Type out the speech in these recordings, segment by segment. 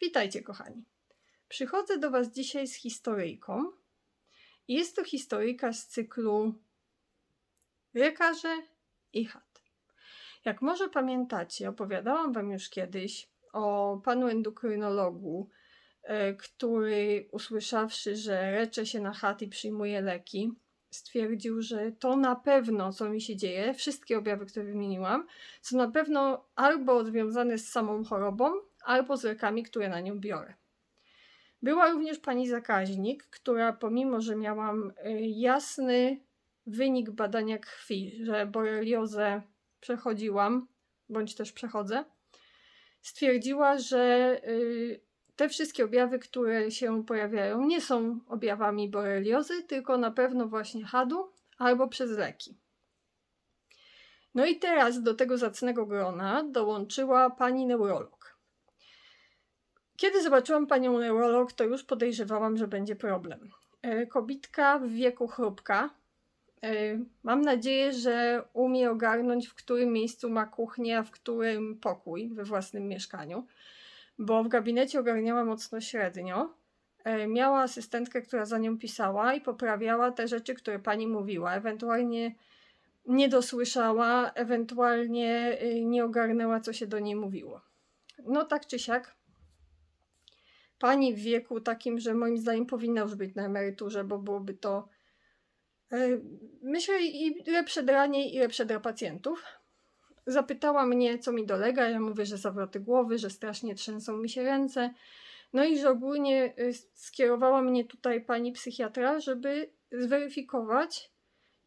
Witajcie, kochani. Przychodzę do Was dzisiaj z historyjką. Jest to historyjka z cyklu Lekarze i chat. Jak może pamiętacie, opowiadałam Wam już kiedyś o panu endokrynologu, e, który usłyszawszy, że leczę się na chat i przyjmuje leki, stwierdził, że to na pewno, co mi się dzieje, wszystkie objawy, które wymieniłam, są na pewno albo związane z samą chorobą, albo z lekami, które na nią biorę. Była również pani zakaźnik, która pomimo, że miałam y, jasny wynik badania krwi, że boreliozę przechodziłam, bądź też przechodzę, stwierdziła, że y, te wszystkie objawy, które się pojawiają, nie są objawami boreliozy, tylko na pewno właśnie hadu albo przez leki. No i teraz do tego zacnego grona dołączyła pani neurolog. Kiedy zobaczyłam panią neurolog, to już podejrzewałam, że będzie problem. E, Kobitka w wieku chrupka. E, Mam nadzieję, że umie ogarnąć, w którym miejscu ma kuchnię, a w którym pokój we własnym mieszkaniu, bo w gabinecie ogarniała mocno średnio. E, Miała asystentkę, która za nią pisała i poprawiała te rzeczy, które pani mówiła. Ewentualnie nie dosłyszała, ewentualnie y, nie ogarnęła, co się do niej mówiło. No tak czy siak, pani w wieku takim, że moim zdaniem powinna już być na emeryturze, bo byłoby to y, myślę i lepsze dla niej, i lepsze dla pacjentów. Zapytała mnie, co mi dolega. Ja mówię, że zawroty głowy, że strasznie trzęsą mi się ręce. No i że ogólnie y, skierowała mnie tutaj pani psychiatra, żeby zweryfikować,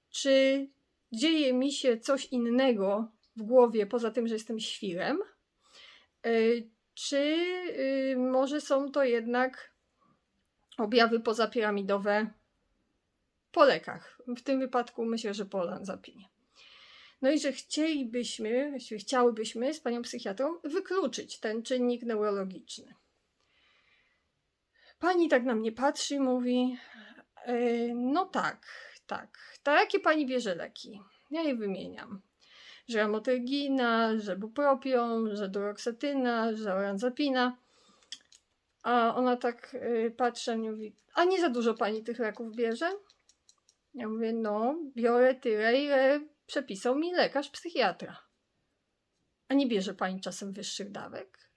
czy dzieje mi się coś innego w głowie, poza tym, że jestem świrem, y, czy y, może są to jednak objawy pozapiramidowe po lekach. W tym wypadku myślę, że po lanzapinie. No i że chcielibyśmy, właściwie chciałybyśmy z panią psychiatrą wykluczyć ten czynnik neurologiczny. Pani tak na mnie patrzy i mówi: "E, No tak, tak. To jakie pani bierze leki? Ja je wymieniam. Że amotergina, że bupropion, że duroxetyna, że oranzapina. A ona tak y, patrzy i mówi: A nie za dużo pani tych leków bierze? Ja mówię: No, biorę tyle, ile przepisał mi lekarz psychiatra. A nie bierze pani czasem wyższych dawek?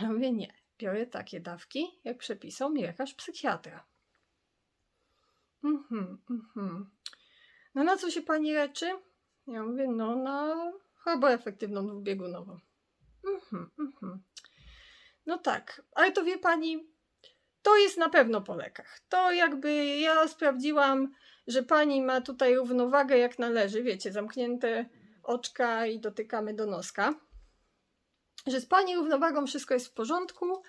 Ja mówię: Nie, biorę takie dawki, jak przepisał mi lekarz psychiatra. Mhm, mhm. No na co się pani leczy? Ja mówię, no na chorobę efektywną dwubiegunową. Mhm, mhm. No tak, ale to wie pani, to jest na pewno po lekach. To jakby ja sprawdziłam, że pani ma tutaj równowagę jak należy, wiecie, zamknięte oczka i dotykamy do noska. Że z pani równowagą wszystko jest w porządku,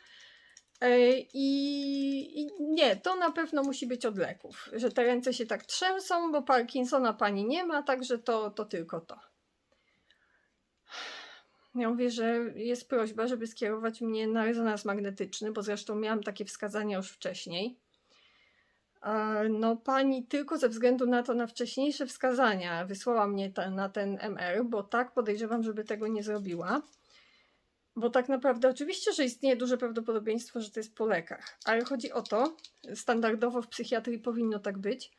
I, I nie, to na pewno musi być od leków, że te ręce się tak trzęsą, bo Parkinsona pani nie ma, także to, to tylko to. Ja mówię, że jest prośba, żeby skierować mnie na rezonans magnetyczny, bo zresztą miałam takie wskazania już wcześniej. E, No, pani tylko ze względu na to, na wcześniejsze wskazania wysłała mnie ta, na ten MR, bo tak podejrzewam, żeby tego nie zrobiła. Bo tak naprawdę oczywiście, że istnieje duże prawdopodobieństwo, że to jest po lekach, ale chodzi o to, standardowo w psychiatrii powinno tak być,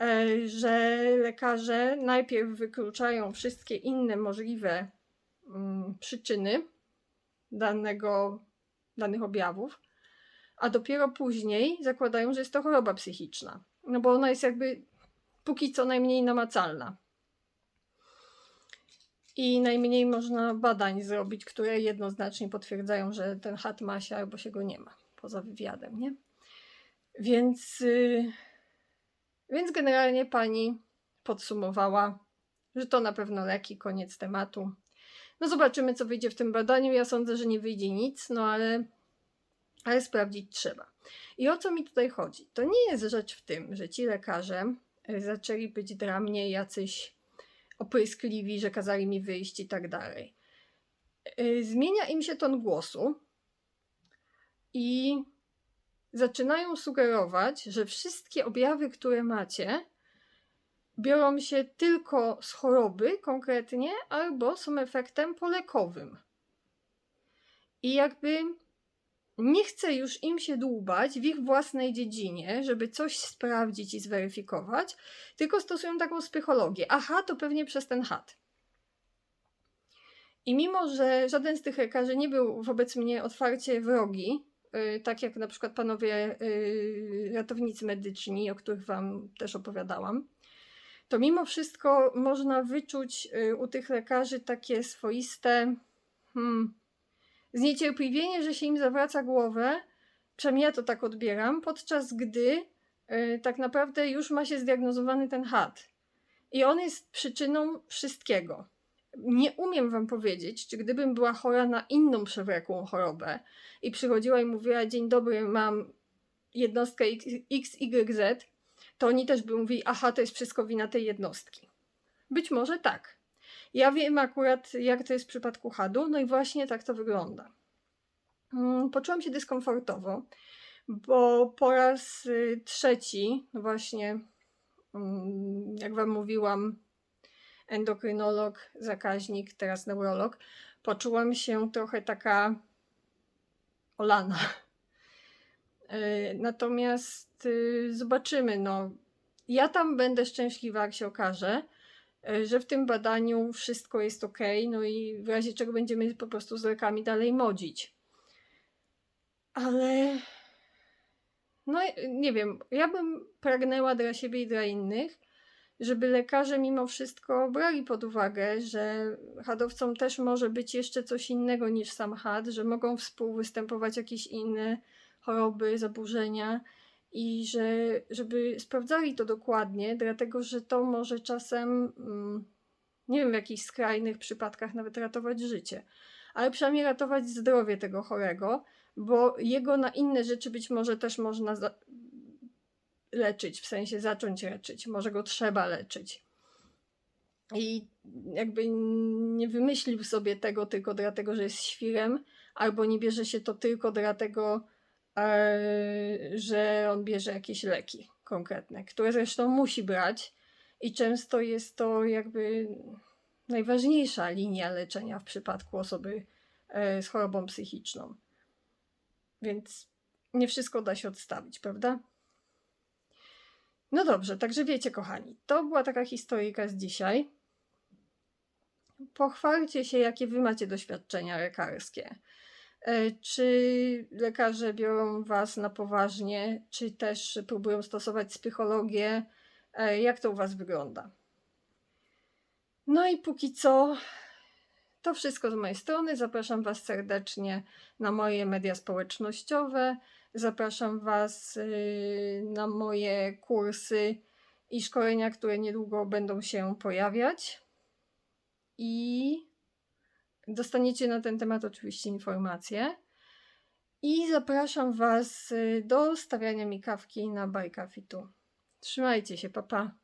e, że lekarze najpierw wykluczają wszystkie inne możliwe mm, przyczyny danego, danych objawów, a dopiero później zakładają, że jest to choroba psychiczna. No bo ona jest jakby póki co najmniej namacalna i najmniej można badań zrobić, które jednoznacznie potwierdzają, że ten chat ma się albo się go nie ma, poza wywiadem, nie? Więc, yy, więc generalnie pani podsumowała, że to na pewno leki, koniec tematu. No zobaczymy, co wyjdzie w tym badaniu. Ja sądzę, że nie wyjdzie nic, no ale, ale sprawdzić trzeba. I o co mi tutaj chodzi? To nie jest rzecz w tym, że ci lekarze zaczęli być dla mnie jacyś opryskliwi, że kazali mi wyjść i tak dalej. Y, Zmienia im się ton głosu i zaczynają sugerować, że wszystkie objawy, które macie, biorą się tylko z choroby konkretnie albo są efektem polekowym. I jakby nie chcę już im się dłubać w ich własnej dziedzinie, żeby coś sprawdzić i zweryfikować, tylko stosują taką psychologię. Aha, to pewnie przez ten chat. I mimo, że żaden z tych lekarzy nie był wobec mnie otwarcie wrogi, yy, tak jak na przykład panowie yy, ratownicy medyczni, o których Wam też opowiadałam, to mimo wszystko można wyczuć yy, u tych lekarzy takie swoiste hmm, zniecierpliwienie, że się im zawraca głowę, przynajmniej ja to tak odbieram, podczas gdy yy, tak naprawdę już ma się zdiagnozowany ten had. I on jest przyczyną wszystkiego nie umiem wam powiedzieć, czy gdybym była chora na inną przewlekłą chorobę i przychodziła i mówiła: Dzień dobry, mam jednostkę XYZ, to oni też by mówili: Aha, to jest wszystko wina tej jednostki. Być może tak. Ja wiem akurat, jak to jest w przypadku HADu, no i właśnie tak to wygląda. Mm, poczułam się dyskomfortowo, bo po raz y, trzeci, właśnie, mm, jak Wam mówiłam, endokrynolog, zakaźnik, teraz neurolog, poczułam się trochę taka olana. E, natomiast y, zobaczymy, no. Ja tam będę szczęśliwa, jak się okaże, że w tym badaniu wszystko jest ok, no i w razie czego będziemy po prostu z lekami dalej modzić. Ale no nie wiem, ja bym pragnęła dla siebie i dla innych, żeby lekarze mimo wszystko brali pod uwagę, że hadowcom też może być jeszcze coś innego niż sam had, że mogą współwystępować jakieś inne choroby, zaburzenia i że, żeby sprawdzali to dokładnie, dlatego że to może czasem, mm, nie wiem, w jakichś skrajnych przypadkach nawet ratować życie, ale przynajmniej ratować zdrowie tego chorego, bo jego na inne rzeczy być może też można leczyć, w sensie zacząć leczyć, może go trzeba leczyć. I jakby nie wymyślił sobie tego tylko dlatego, że jest świrem, albo nie bierze się to tylko dlatego, że on bierze jakieś leki konkretne, które zresztą musi brać i często jest to jakby najważniejsza linia leczenia w przypadku osoby e, z chorobą psychiczną. Więc nie wszystko da się odstawić, prawda? No dobrze, także wiecie, kochani, to była taka historyjka z dzisiaj. Pochwalcie się, jakie wy macie doświadczenia lekarskie. E, czy lekarze biorą was na poważnie, czy też próbują stosować psychologię? E, jak to u was wygląda? No i póki co, to wszystko z mojej strony. Zapraszam Was serdecznie na moje media społecznościowe. Zapraszam Was y, na moje kursy i szkolenia, które niedługo będą się pojawiać. I dostaniecie na ten temat oczywiście informacje. I zapraszam Was y, do stawiania mi kawki na Bajkafitu. Trzymajcie się, papa.